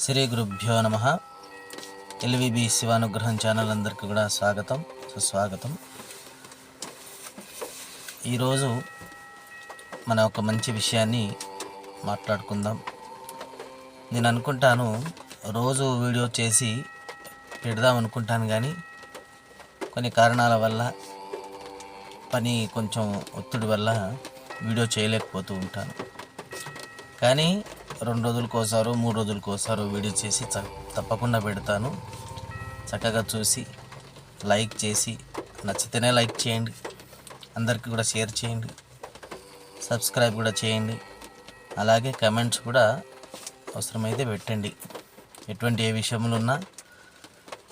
శ్రీ గురుభ్యో నమ. LVB శివానుగ్రహం channel అందరికీ కూడా స్వాగతం సుస్వాగతం. ఈరోజు మన ఒక మంచి విషయాన్ని మాట్లాడుకుందాం. నేను అనుకుంటాను రోజు వీడియో చేసి పెడదాం అనుకుంటాను కానీ కొన్ని కారణాల వల్ల పని కొంచెం ఒత్తిడి వల్ల వీడియో చేయలేకపోతూ ఉంటాను. కానీ రెండు రోజులకోసారో మూడు రోజులకోసారో వీడియో చేసి చ- తప్పకుండా పెడతాను. చక్కగా చూసి లైక్ చేసి నచ్చితేనే లైక్ చేయండి. అందరికీ కూడా షేర్ చేయండి. సబ్స్క్రైబ్ కూడా చేయండి. అలాగే కమెంట్స్ కూడా అవసరమైతే పెట్టండి. ఎటువంటి ఏ విషయంలో ఉన్నా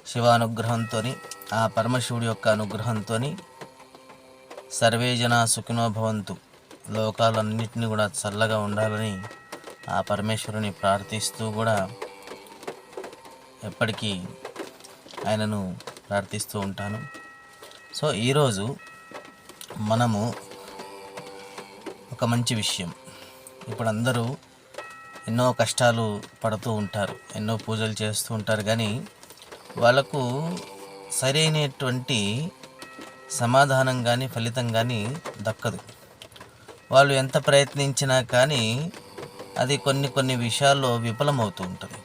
శివ అనుగ్రహంతో ఆ పరమశివుడి యొక్క అనుగ్రహంతో సర్వేజన సుఖినోభవంతు లోకాలన్నింటినీ కూడా చల్లగా ఉండాలని ఆ పరమేశ్వరుని ప్రార్థిస్తూ కూడా ఎప్పటికీ ఆయనను ప్రార్థిస్తూ ఉంటాను. సో ఈరోజు మనము ఒక మంచి విషయం. ఇప్పుడు అందరూ ఎన్నో కష్టాలు పడుతూ ఉంటారు ఎన్నో పూజలు చేస్తూ ఉంటారు కానీ వాళ్ళకు సరైనటువంటి సమాధానం కానీ ఫలితం కానీ దక్కదు. వాళ్ళు ఎంత ప్రయత్నించినా కానీ అది కొన్ని కొన్ని విషయాల్లో విఫలమవుతూ ఉంటుంది.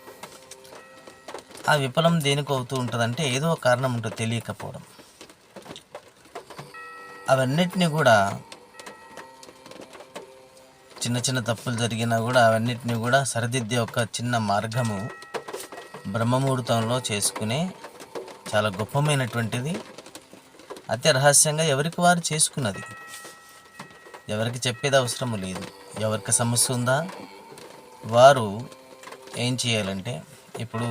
ఆ విఫలం దేనికి అవుతూ ఉంటుందంటే ఏదో కారణం ఉంటుంది తెలియకపోవడం. అవన్నిటిని కూడా చిన్న చిన్న తప్పులు జరిగినా కూడా అవన్నిటిని కూడా సరిదిద్దే ఒక చిన్న మార్గము బ్రహ్మముహూర్తంలో చేసుకునే చాలా గొప్పమైనటువంటిది. అతి రహస్యంగా ఎవరికి వారు చేసుకున్నది? ఎవరికి చెప్పేది అవసరం లేదు. ఎవరికి సమస్య ఉందా? వారు ఏం చేయాలంటే ఇప్పుడు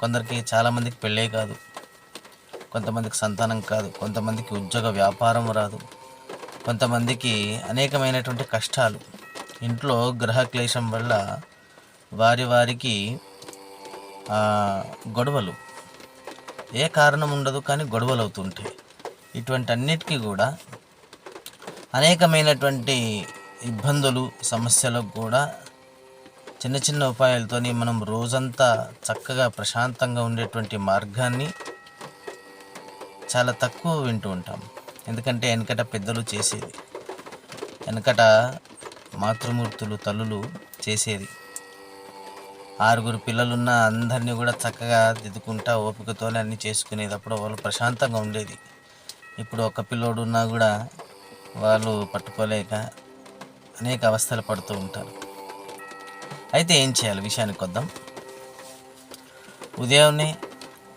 కొందరికి చాలామందికి పెళ్ళే కాదు కొంతమందికి సంతానం కాదు కొంతమందికి ఉద్యోగ వ్యాపారం రాదు కొంతమందికి అనేకమైనటువంటి కష్టాలు. ఇంట్లో గ్రహ క్లేశం వల్ల వారి వారికి గొడవలు. ఏ కారణం ఉండదు కానీ గొడవలు అవుతుంటాయి. ఇటువంటి అన్నిటికీ కూడా అనేకమైనటువంటి ఇబ్బందులు సమస్యలకు కూడా చిన్న చిన్న ఉపాయాలతోని మనం రోజంతా చక్కగా ప్రశాంతంగా ఉండేటువంటి మార్గాన్ని చాలా తక్కువ వింటూ ఉంటాం. ఎందుకంటే వెనకట పెద్దలు చేసేది. వెనకట మాతృమూర్తులు తల్లులు చేసేది. ఆరుగురు పిల్లలున్న అందరినీ కూడా చక్కగా దిద్దుకుంటా ఓపికతోనే అన్నీ చేసుకునేటప్పుడు వాళ్ళు ప్రశాంతంగా ఉండేది. ఇప్పుడు ఒక పిల్లోడున్నా కూడా వాళ్ళు పట్టుకోలేక అనేక అవస్థలు పడుతూ ఉంటారు. అయితే ఏం చేయాలి? విషయానికి వద్దాం. ఉదయాన్నే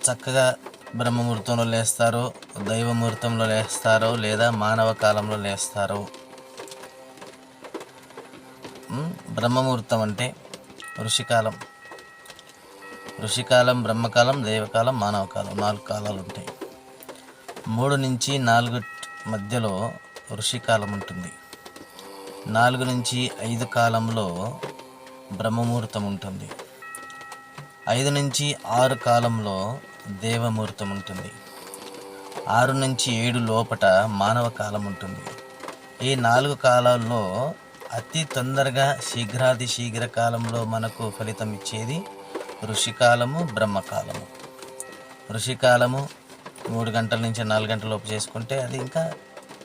చక్కగా బ్రహ్మముహూర్తంలో లేస్తారో దైవ ముహూర్తంలో లేస్తారో లేదా మానవ కాలంలో లేస్తారో. బ్రహ్మముహూర్తం అంటే ఋషికాలం. ఋషికాలం బ్రహ్మకాలం దైవకాలం మానవకాలం నాలుగు కాలాలు ఉంటాయి. మూడు నుంచి నాలుగు మధ్యలో ఋషికాలం ఉంటుంది. నాలుగు నుంచి ఐదు కాలంలో బ్రహ్మముహూర్తం ఉంటుంది ఐదు నుంచి ఆరు కాలంలో దేవముహూర్తం ఉంటుంది ఆరు నుంచి ఏడు లోపట మానవ కాలం ఉంటుంది ఈ నాలుగు కాలాల్లో అతి తొందరగా శీఘ్రాతి శీఘ్ర కాలంలో మనకు ఫలితం ఇచ్చేది ఋషికాలము బ్రహ్మకాలము. ఋషికాలము మూడు గంటల నుంచి నాలుగు గంటల లోపు చేసుకుంటే అది ఇంకా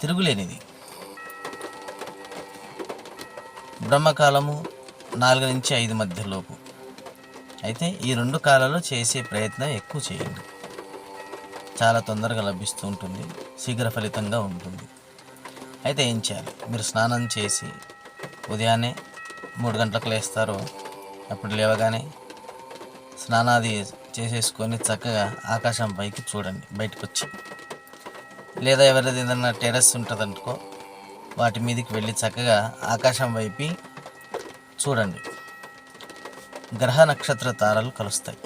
తిరుగులేనిది. బ్రహ్మకాలము నాలుగు నుంచి ఐదు మధ్యలోపు. అయితే ఈ రెండు కాలాల్లో చేసే ప్రయత్నం ఎక్కువ చేయండి. చాలా తొందరగా లభిస్తూ ఉంటుంది. శీఘ్ర ఫలితంగా ఉంటుంది. అయితే ఏం చేయాలి? మీరు స్నానం చేసి ఉదయాన్నే మూడు గంటలకు లేస్తారు అప్పుడు లేవగానే స్నానాది చేసేసుకొని చక్కగా ఆకాశం పైకి చూడండి. బయటకు వచ్చి లేదా ఎవరిది ఏదైనా టెర్రస్ ఉంటుందనుకో వాటి మీదకి వెళ్ళి చక్కగా ఆకాశం వైపు చూడండి. గ్రహ నక్షత్ర తారలు కలుస్తాయి.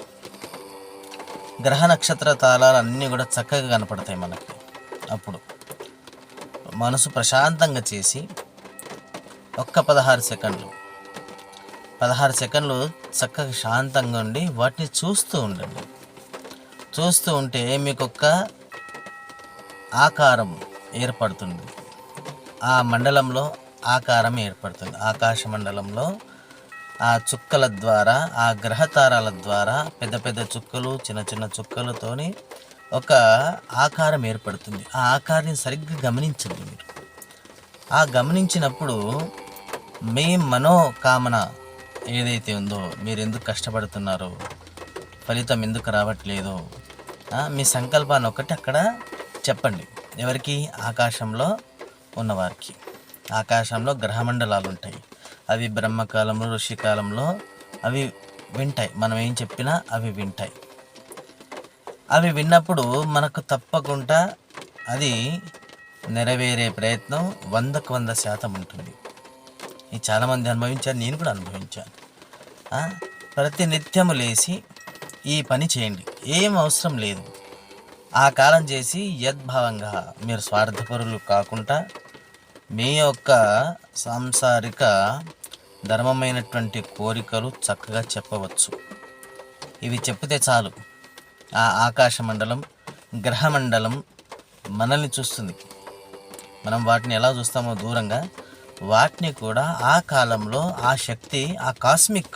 గ్రహ నక్షత్ర తారాలు అన్నీ కూడా చక్కగా కనపడతాయి మనకి. అప్పుడు మనసు ప్రశాంతంగా చేసి ఒక్క పదహారు సెకండ్లు పదహారు సెకండ్లు చక్కగా శాంతంగా ఉండి వాటిని చూస్తూ ఉండండి. చూస్తూ ఉంటే మీకు ఒక ఆకారం ఏర్పడుతుంది. ఆ మండలంలో ఆకారం ఏర్పడుతుంది. ఆకాశ మండలంలో ఆ చుక్కల ద్వారా ఆ గ్రహతారాల ద్వారా పెద్ద పెద్ద చుక్కలు చిన్న చిన్న చుక్కలతోని ఒక ఆకారం ఏర్పడుతుంది. ఆ ఆకారాన్ని సరిగ్గా గమనించండి మీరు. ఆ గమనించినప్పుడు మీ మనోకామన ఏదైతే ఉందో మీరు ఎందుకు కష్టపడుతున్నారో ఫలితం ఎందుకు రావట్లేదు మీ సంకల్పాన్ని ఒకటి అక్కడ చెప్పండి. ఎవరికి? ఆకాశంలో ఉన్నవారికి. ఆకాశంలో గ్రహమండలాలు ఉంటాయి అవి బ్రహ్మకాలంలో ఋషికాలంలో అవి వింటాయి. మనం ఏం చెప్పినా అవి వింటాయి. అవి విన్నప్పుడు మనకు తప్పకుండా అది నెరవేరే ప్రయత్నం వందకు వంద శాతం ఉంటుంది. ఇది చాలామంది అనుభవించారు నేను కూడా అనుభవించాను. ప్రతి నిత్యము లేచి ఈ పని చేయండి. ఏం అవసరం లేదు. ఆ కాలం చేసి యద్భావంగా మీరు స్వార్థపరులు కాకుండా మీ యొక్క సాంసారిక ధర్మమైనటువంటి కోరికలు చక్కగా చెప్పవచ్చు. ఇవి చెప్తే చాలు. ఆ ఆకాశ మండలం గ్రహమండలం మనల్ని చూస్తుంది. మనం వాటిని ఎలా చూస్తామో దూరంగా వాటిని కూడా ఆ కాలంలో ఆ శక్తి ఆ కాస్మిక్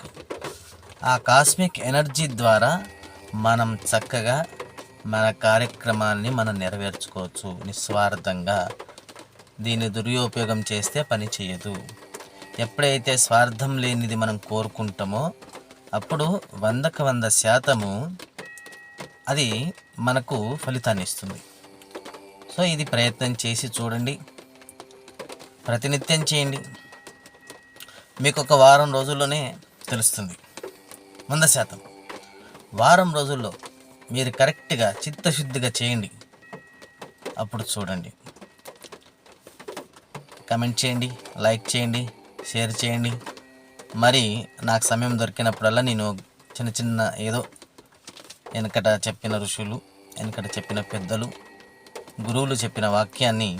ఆ కాస్మిక్ ఎనర్జీ ద్వారా మనం చక్కగా మన కార్యక్రమాన్ని మనం నెరవేర్చుకోవచ్చు నిస్వార్థంగా. దీన్ని దుర్యోపయోగం చేస్తే పని చేయదు. ఎప్పుడైతే స్వార్థం లేనిది మనం కోరుకుంటామో అప్పుడు వందకు వంద శాతము అది మనకు ఫలితాన్ని ఇస్తుంది. సో ఇది ప్రయత్నం చేసి చూడండి. ప్రతినిత్యం చేయండి. మీకు ఒక వారం రోజుల్లోనే తెలుస్తుంది. వంద శాతం. వారం రోజుల్లో మీరు కరెక్ట్గా చిత్తశుద్ధిగా చేయండి. అప్పుడు చూడండి. కమెంట్ చేయండి లైక్ చేయండి. షేర్ చేయండి. మరి నాకు సమయం దొరికినప్పుడల్లా నేను చిన్న చిన్న ఏదో వెనకట చెప్పిన ఋషులు వెనకట చెప్పిన పెద్దలు గురువులు చెప్పిన వాక్యాన్ని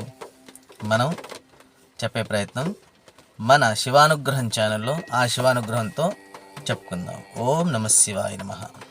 మనం చెప్పే ప్రయత్నం మన శివానుగ్రహం ఛానల్లో ఆ శివానుగ్రహంతో చెప్పుకుందాం. ఓం నమ శివాయ నమః.